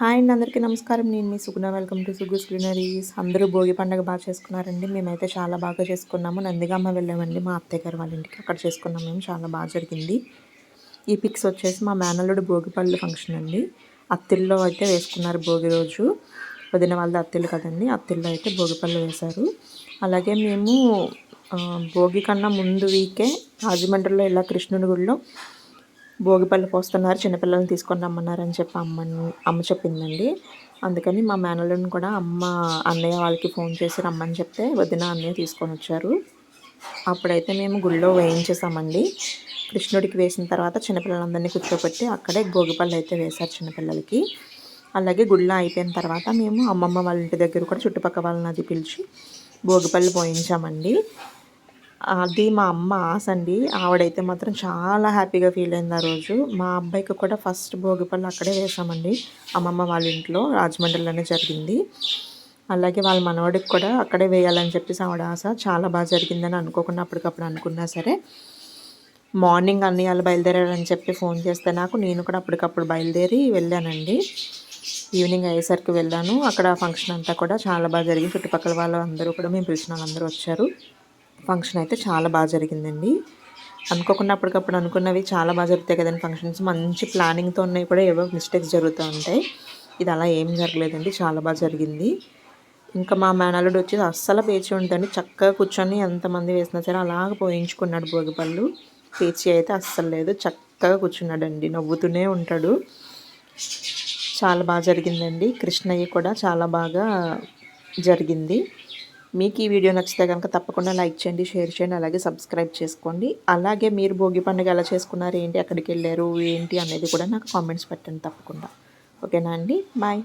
Hi అండి అందరికీ నమస్కారం. నేను మీ Suguna. Welcome to Sugus greeneries అందరూ భోగి పండుగ బాగా చేసుకున్నారండి. మేమైతే చాలా బాగా చేసుకున్నాము. నందిగామ వెళ్ళామండి మా అత్తయ్య గారు వాళ్ళ ఇంటికి. అక్కడ చేసుకున్నాం మేము. చాలా బాగా జరిగింది. ఈ పిక్స్ వచ్చేసి మా మేనల్లుడు భోగిపల్లి ఫంక్షన్ అండి. అత్తిల్లో అయితే వేసుకున్నారు భోగి రోజు. వదిన వాళ్ళది అత్తిల్లు కదండి అత్తిల్లో అయితే భోగిపళ్ళు వేశారు. అలాగే మేము భోగి కన్నా ముందు వీకే రాజమండ్రిలో ఇలా కృష్ణుని గుడిలో భోగిపళ్ళు పోస్తున్నారు చిన్నపిల్లల్ని తీసుకొని రమ్మన్నారని చెప్పి అమ్మని అమ్మ చెప్పిందండి. అందుకని మా మేనల్ని కూడా అమ్మ అన్నయ్య వాళ్ళకి ఫోన్ చేసి రమ్మని చెప్తే వదిన అన్నయ్య తీసుకొని వచ్చారు. అప్పుడైతే మేము గుళ్ళో వేయించేసామండి కృష్ణుడికి వేసిన తర్వాత చిన్నపిల్లలందరినీ కూర్చోబెట్టి అక్కడే భోగిపళ్ళు అయితే వేశారు చిన్నపిల్లలకి అలాగే గుళ్ళ అయిపోయిన తర్వాత మేము అమ్మమ్మ వాళ్ళ ఇంటి దగ్గర కూడా చుట్టుపక్కల వాళ్ళని అది పిలిచి భోగిపళ్ళు పోయించామండి. అది మా అమ్మ ఆశ అండి. ఆవిడైతే మాత్రం చాలా హ్యాపీగా ఫీల్ అయింది ఆ రోజు. మా అబ్బాయికి కూడా ఫస్ట్ భోగిపళ్ళు అక్కడే వేసామండి అమ్మమ్మ వాళ్ళ ఇంట్లో రాజమండ్రిలోనే జరిగింది. అలాగే వాళ్ళ మనవాడికి కూడా అక్కడే వేయాలని చెప్పేసి ఆవిడ ఆశ చాలా బాగా జరిగిందని అనుకోకుండా అప్పటికప్పుడు అనుకున్నా సరే మార్నింగ్ అన్ని వాళ్ళు బయలుదేరారని చెప్పి ఫోన్ చేస్తే నాకు నేను కూడా అప్పటికప్పుడు బయలుదేరి వెళ్ళానండి. ఈవినింగ్ అయ్యేసరికి వెళ్ళాను. అక్కడ ఫంక్షన్ అంతా కూడా చాలా బాగా జరిగింది. చుట్టుపక్కల వాళ్ళు అందరూ కూడా మేము పిలిచిన వాళ్ళందరూ వచ్చారు. ఫంక్షన్ అయితే చాలా బాగా జరిగిందండి. అనుకోకుండా అప్పటికప్పుడు అనుకున్నవి చాలా బాగా జరుగుతాయి కదండి ఫంక్షన్స్. మంచి ప్లానింగ్తో ఉన్నాయి కూడా ఏవో మిస్టేక్స్ జరుగుతూ ఉంటాయి. ఇది అలా ఏం జరగలేదండి. చాలా బాగా జరిగింది. ఇంకా మా మేనల్లుడు వచ్చి అస్సలు పేచి ఉంటుంది చక్కగా కూర్చొని ఎంతమంది వేసినా సరే అలాగ పోయించుకున్నాడు భోగిపళ్ళు. పేచి అయితే అస్సలు లేదు. చక్కగా కూర్చున్నాడండి. నవ్వుతూనే ఉంటాడు. చాలా బాగా జరిగిందండి. కృష్ణయ్య కూడా చాలా బాగా జరిగింది. మీకు ఈ వీడియో నచ్చితే కనుక తప్పకుండా లైక్ చేయండి షేర్ చేయండి అలాగే సబ్స్క్రైబ్ చేసుకోండి. అలాగే మీరు భోగి పండుగ ఎలా చేసుకున్నారు ఏంటి ఎక్కడికి వెళ్ళారు ఏంటి అనేది కూడా నాకు కామెంట్స్ పెట్టండి తప్పకుండా. ఓకేనా అండి? బాయ్.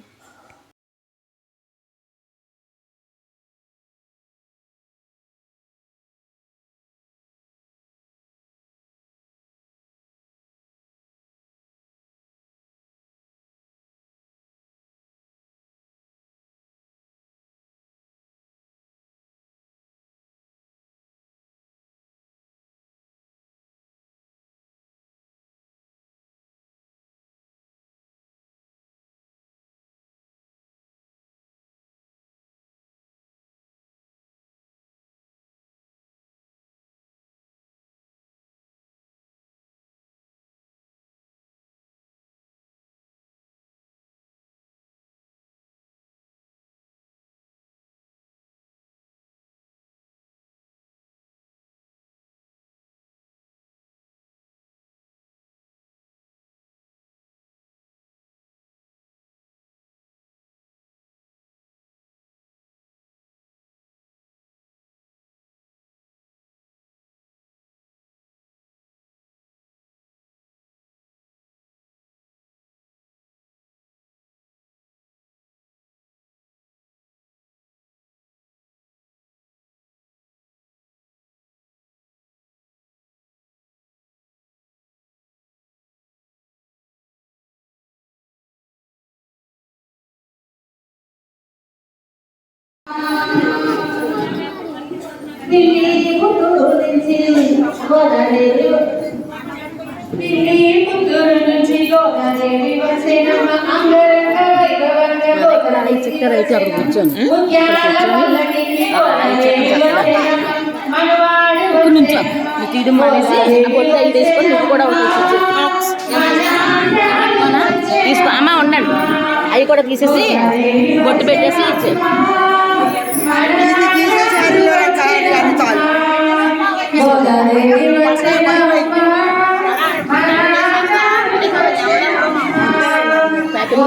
అయితే అక్కడ కూర్చొని నుంచో మానేసి అవి తీసుకొని నువ్వు కూడా తీసుకో. అమ్మ ఉండండి. అవి కూడా తీసేసి బొట్టు పెట్టేసి ఇచ్చే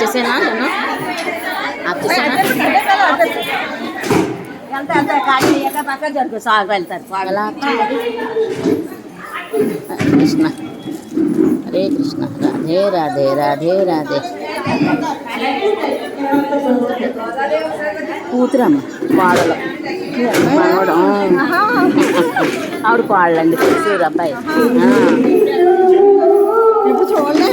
చేసేనా నేను ఆఫ్ సాగు వెళ్తారు ఎలా కృష్ణ హరే కృష్ణ రాధే రాధే రాధే రాధే. కూతురమ్మ కోడలు. మనవడు ఆవిడ కోడలండి అబ్బాయి. చూడలే.